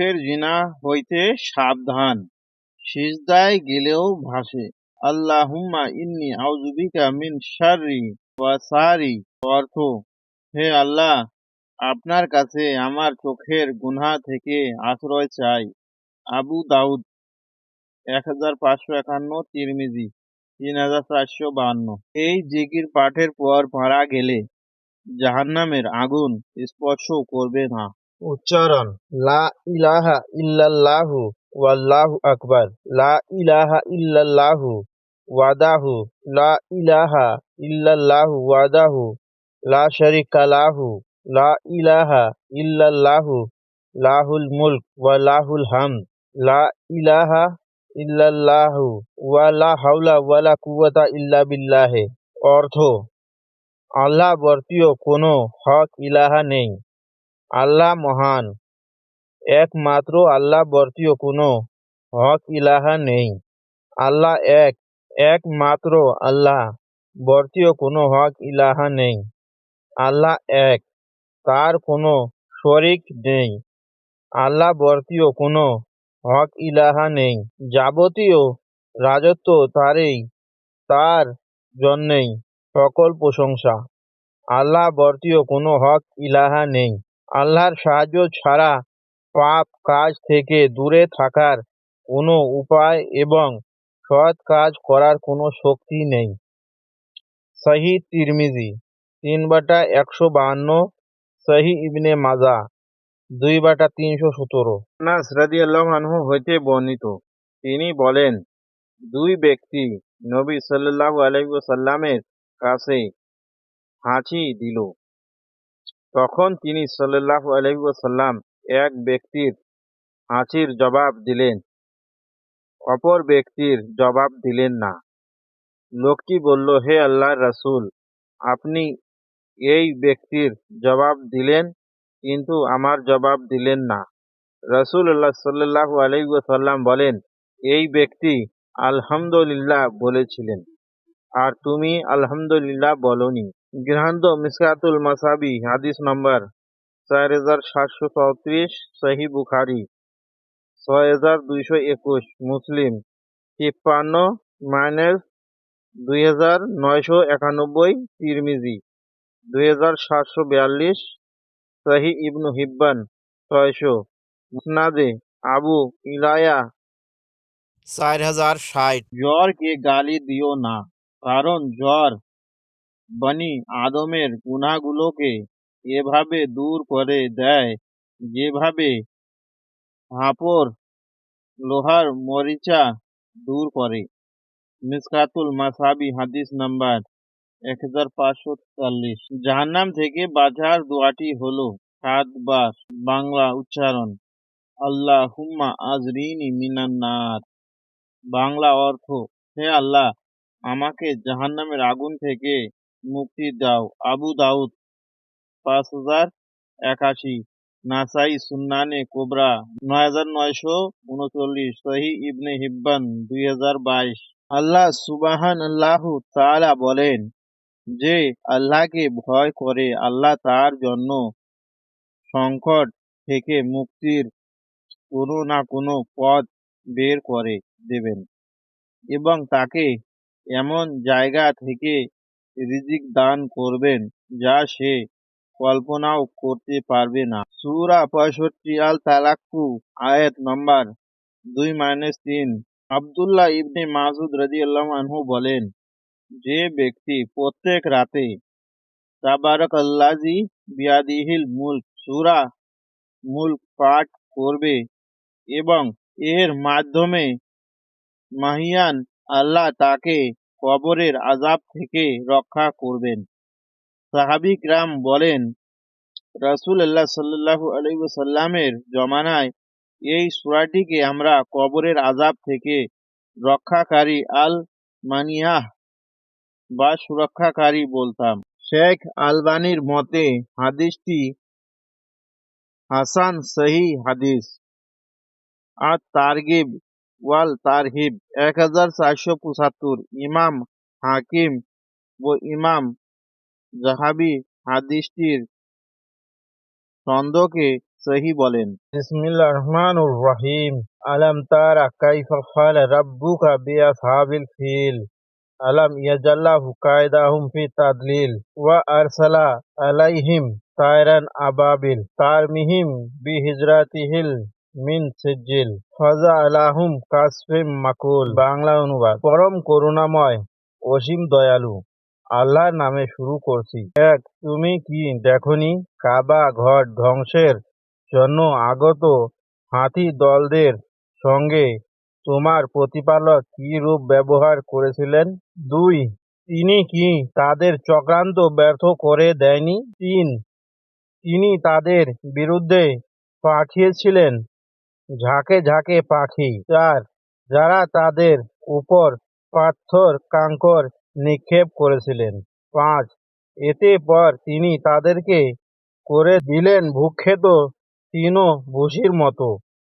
চোখের জিনা হইতে সাবধান। সিজদায় গেলেও ভাসে। আল্লাহুম্মা ইন্নি আউযুবিকা মিন শাররি ওয়া সারি। অর্থ, হে আল্লাহ, আপনার কাছে আমার চোখের গুনাহ থেকে আশ্রয় চাই। আবু দাউদ, এক হাজার পাঁচশো একান্ন, তিরমিজি, তিন হাজার চারশো বাহান্ন। এই জিকির পাঠের পর মারা গেলে জাহান্নামের আগুন স্পর্শ করবে না। উচ্চারণ লা ইলাহা ইল্লাল্লাহু ওয়াল্লাহু আকবার লা ইলাহা ইল্লাল্লাহু ওয়াদাহু লা ইলাহা ইল্লাল্লাহু ওয়াদাহু লা শারিকা লাহু লা ইলাহা ইল্লাল্লাহু লাহুল মুলক ওয়া লাহুল হামদ লা ইলাহা ইল্লাল্লাহু ওয়া লা হাওলা ওয়া লা কুওয়াতা ইল্লা বিল্লাহ অর্থ আল্লাহ বর্তীয় কোনো হক ইলাহা নেই আল্লাহ মহান। একমাত্র আল্লাহ বর্তীয় কোনো হক ইলাহা নেই। আল্লাহ এক, একমাত্র আল্লাহ বর্তীয় কোনো হক ইলাহা নেই। আল্লাহ এক, তার কোনো শরিক নেই। আল্লাহ বর্তীয় কোনো হক ইলাহা নেই। যাবতীয় রাজত্ব তারই তার জন্যেই সকল প্রশংসা। আল্লাহ বর্তীয় কোনো হক ইলাহা নেই। আল্লাহর সাহায্য ছাড়া পাপ কাজ থেকে দূরে থাকার কোনো উপায় এবং সৎ কাজ করার কোনো শক্তি নেই। সহি তিরমিজি, তিন বাটা একশো বাহান্ন সহি ইবনে মাজা, দুই বাটা তিনশো সতেরো। আনাস রাদিয়াল্লাহু আনহু হইতে বর্ণিত। তিনি বলেন, দুই ব্যক্তি নবী সাল্লাল্লাহু আলাইহি ওয়াসাল্লামের কাছে হাঁচি দিল। তখন তিনি সাল্লাল্লাহু আলাইহি ওয়াসাল্লাম এক ব্যক্তির হাঁচির জবাব দিলেন। অপর ব্যক্তির জবাব দিলেন না। লোকটি বলল, হে আল্লাহ রাসূল, আপনি এই ব্যক্তির জবাব দিলেন, কিন্তু আমার জবাব দিলেন না। রাসূলুল্লাহ সাল্লাল্লাহু আলাইহি ওয়াসাল্লাম বলেন, এই ব্যক্তি আলহামদুলিল্লাহ বলেছিলেন, আর তুমি আলহামদুলিল্লাহ বলনি। গৃহান্ত মিসকাতুল মাসাবি হাদিস নম্বর চার হাজার সাতশো চৌত্রিশ সহি বুখারি ছয় হাজার দুইশো একুশ মুসলিম তিপ্পান্ন মাইনাস দুই হাজার নয়শো একানব্বই তিরমিজি দুই হাজার সাতশো বিয়াল্লিশ সহি ইবনু হিব্বান ছয়শো মুসনাদে আবু ইলায়া চার হাজার ষাট জ্বরকে গালি দিও না কারণ জ্বর বনি আদমের গুনাহগুলোকে এভাবে দূর করে দেয়, যেভাবে হাঁপড় লোহার মরিচা দূর করে। মিসকাতুল মাসাবি হাদিস নাম্বার এক হাজার পাঁচশো চল্লিশ জাহান্নাম থেকে বাঁচার দোয়াটি হলো সাতবার বাংলা উচ্চারণ আল্লাহ হুম্মা আজরিনি মিনান্নার বাংলা অর্থ, হে আল্লাহ, আমাকে জাহান্নামের আগুন থেকে মুক্তি দাও আবু দাউদ, পাঁচ হাজার একাশি। নাসাই সুন্নানে কোবরা, নয় হাজার নয়শো উনচল্লিশ। সহি ইবনে হিব্বান, দুই হাজার বাইশ। আল্লাহ সুবাহান আল্লাহ তাআলা বলেন যে, আল্লাহকে ভয় করে আল্লাহ তার জন্য সংকট থেকে মুক্তির কোনো না কোনো পথ বের করে দেবেন এবং তাকে এমন জায়গা থেকে রিজিক দান করবেন, যা সে কল্পনাও করতে পারবে না। সুরা পঁয়ষট্টি আল তালাক্কু, আয়াত নম্বর দুই মাইনাস তিন। আবদুল্লাহ ইবনে মাসুদ রাদিয়াল্লাহু আনহু বলেন, যে ব্যক্তি প্রত্যেক রাতে তাবারক আল্লাজি বিয়াদিহিল মুল্ক, সুরা মুল্ক পাঠ করবে এবং এর মাধ্যমে মাহিয়ান আল্লাহ তাকে কবরের আজাব থেকে রক্ষা করবেন। সাহাবিক রাম বলেন রাসুল আল্লাহ সাল্লাহু আলাইসাল্লামের জমানায় এই সুরাটিকে আমরা কবরের আজাব থেকে রক্ষাকারী আল মানিয়াহ বা সুরক্ষাকারী বলতাম। শেখ আলবানির মতে হাদিসটি হাসান সহি হাদিস। আর তারগিব ওয়াল তারহিব এক হাজার চারশো পঁচাত্তর ইমাম হাকিম ও ইমাম জাহাবি হাদিসটির ছন্দকে সহি বলেন বিসমিল্লাহ রহমানুর রহিম আলম তারা কাইফা ফাল রাব্বুকা বিআসহাবিল ফিল আলম ইয়াজাল্লাহু কায়দাহুম ফি তাদলিল ওয়া আরসালা আলাইহিম তায়রান আবাবিল তারমিহিম বিহিজরাতিহিল মিন সিজিল। ফাজা আলাহুম কাসফিম মাকুল। বাংলা অনুবাদ। পরম করুণাময়, অসীম দয়ালু। আল্লাহর নামে শুরু করছি। এক, তুমি কি দেখনি? কাবা ঘর ধ্বংসের জন্য আগত হাতি দলদের সঙ্গে তোমার প্রতিপালক কি রূপ ব্যবহার করেছিলেন? দুই, তিনি কি তাদের চক্রান্ত ব্যর্থ করে দেয়নি? তিন, তিনি তাদের বিরুদ্ধে পাঠিয়েছিলেন ঝাঁকে ঝাঁকে পাখি। চার, যারা তাদের উপর পাথর, কাঙ্কর নিক্ষেপ করেছিলেন। পাঁচ, এতে পর তিনি তাদেরকে করে দিলেন ভূক্ষেত তিনও ভূষির মতো।